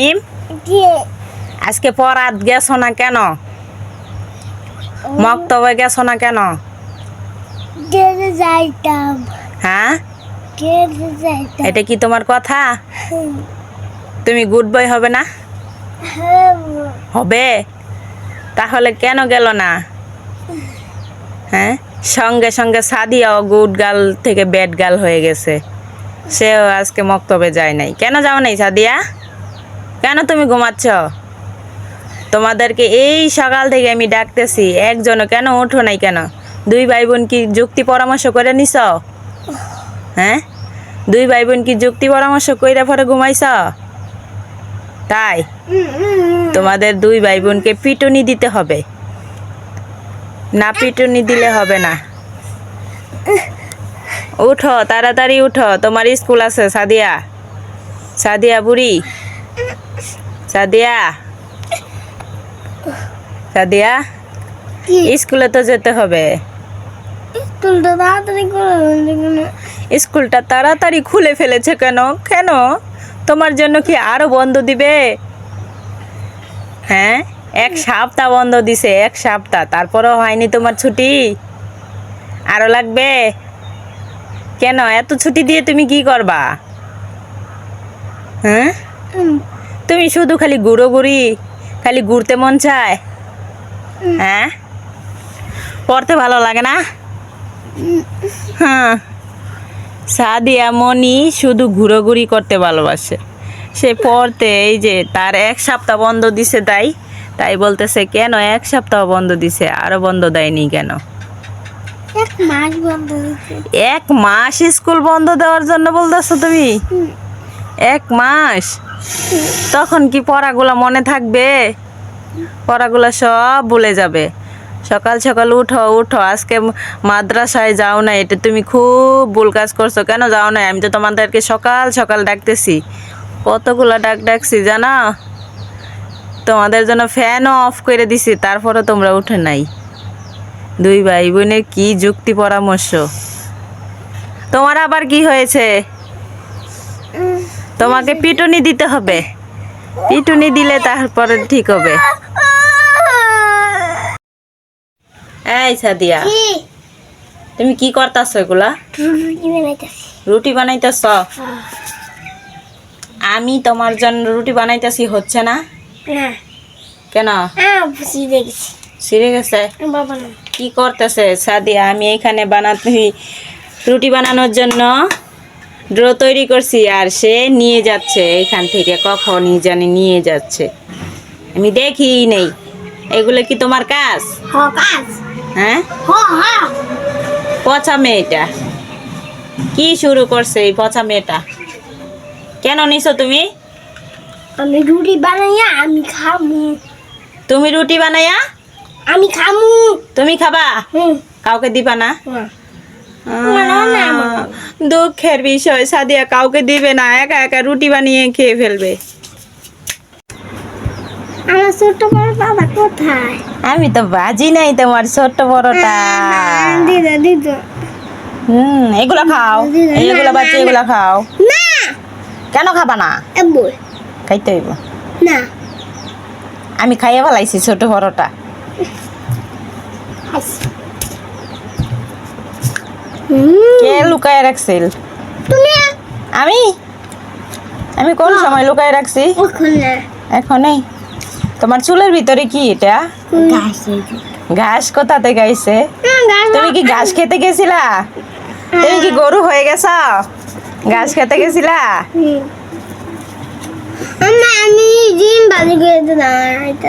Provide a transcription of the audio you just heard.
মিম আজকে পরাত গেছো না কেন? মক্তবে গেছো না কেন? যাইতাম। হ্যাঁ? এটা কি তোমার কথা? তুমি গুড বয় হবে না? হবে? তাহলে কেন গেল না? হ্যাঁ? সঙ্গে সঙ্গে সাদিয়াও গুড গার্ল থেকে ব্যাড গার্ল হয়ে গেছে। সেও আজকে মক্তবে যায় নাই। কেন যাও নাই সাদিয়া? কেন তুমি ঘুমাচ্ছ? তোমাদেরকে এই সকাল থেকে আমি ডাকতেছি, একজনও কেন ওঠো নাই কেন? দুই ভাই বোন কি যুক্তি পরামর্শ করে নিছ? হ্যাঁ? দুই ভাই বোন কি যুক্তি পরামর্শ কইরা পরে ঘুমাইছ? তাই? তোমাদের দুই ভাই বোনকে পিটুনি দিতে হবে। না পিটুনি দিলে হবে না। উঠো, তাড়াতাড়ি উঠো। তোমার স্কুল আছে, সাদিয়া। সাদিয়া বুড়ি। সাদিয়া। সাদিয়া স্কুলে তো যেতে হবে। তাড়াতাড়ি স্কুলটা তাড়াতাড়ি খুলে ফেলেছে কেন? কেন? তোমার জন্য কি আরও বন্ধ দিবে? হ্যাঁ? এক সপ্তাহ বন্ধ দিছে এক সপ্তাহ। তারপরেও হয়নি তোমার ছুটি? আরও লাগবে? কেন? এত ছুটি দিয়ে তুমি কি করবা? হ্যাঁ? তুমি শুধু খালি ঘুরো ঘুরি খালি ঘুরতে মন চায়? হ্যাঁ? পড়তে ভালো লাগে না? হ্যাঁ। সাদিয়া মনি শুধু ঘুরোঘুরি করতে ভালোবাসে। সে পড়তে এই যে তার এক সপ্তাহ বন্ধ দিছে তাই তাই বলতেছে কেন এক সপ্তাহ বন্ধ দিছে? আরও বন্ধ দেয়নি কেন? এক মাস বন্ধ এক মাস স্কুল বন্ধ দেওয়ার জন্য বলতেছো তুমি? এক মাস? তখন কি পড়াগুলো মনে থাকবে? পড়াগুলো সব ভুলে যাবে। সকাল সকাল উঠো উঠো, আজকে মাদ্রাসায় যাও না এটা তুমি খুব ভুল কাজ করছ। কেন যাও না আমি তো তোমাদেরকে সকাল সকাল ডাকতেছি। কতগুলো ডাক ডাকছি, জানা? তোমাদের জন্য ফ্যানও অফ করে দিছি তারপরে তোমরা উঠে নাই। দুই ভাই বোনের কি যুক্তি পরামর্শ? তোমার আবার কি হয়েছে? তোমাকে পিটুনি দিতে হবে। পিটুনি দিলে তারপরে ঠিক হবে। এই সাদিয়া তুমি কি করতাছ এগুলা? রুটি বানাইতেছ। আমি তোমার জন্য রুটি বানাইতেছি হচ্ছে না? কেন? হ্যাঁ সিরে গেছে। কি করতেছে সাদিয়া? আমি এখানে বানাতে রুটি বানানোর জন্য ড্র তৈরি করছি আর সে নিয়ে যাচ্ছে এখান থেকে কখনই জানি নিয়ে যাচ্ছে। আমি দেখি নেই। এগুলো কি তোমার কাজ? হ কাজ। হ্যাঁ? হ হ্যাঁ। পচা মেয়েটা। কি শুরু করছে এই পচা মেয়েটা? কেন নিছো তুমি? আমি রুটি বানাইয়া আমি খামু। তুমি রুটি বানাইয়া? আমি খামু। তুমি খাবা? হুম। কাউকে দিবা না। দুঃখের বিষয় সাদিয়া কাউকে দিবে না একা একা রুটি বানিয়ে খেয়ে ফেলবে। আমার ছোট বড় বাবা কোথায়? আমি তো বাজি নাই তোমার ছোট্ট বড়টা। দিদা দিদা। হুম এগুলো খাও। এগুলো বাচ্চা। এগুলো খাও। না! কেন খাবা না? খাইতে হইব। না। আমি খাইয়ে ফেলাইছি ছোট বড়টা। কে লুকায় রাখছিল? তুমি? আমি? আমি কোন সময় লুকায় রাখছি? এখনই তোমার চুলের ভিতরে কি এটা? ঘাস কোথাতে গাইছে? তুমি কি ঘাস খেতে গেছিলা? তুমি কি গরু হয়ে গেছ? ঘাস খেতে গেছিলা? আমি ডিম বাজি করে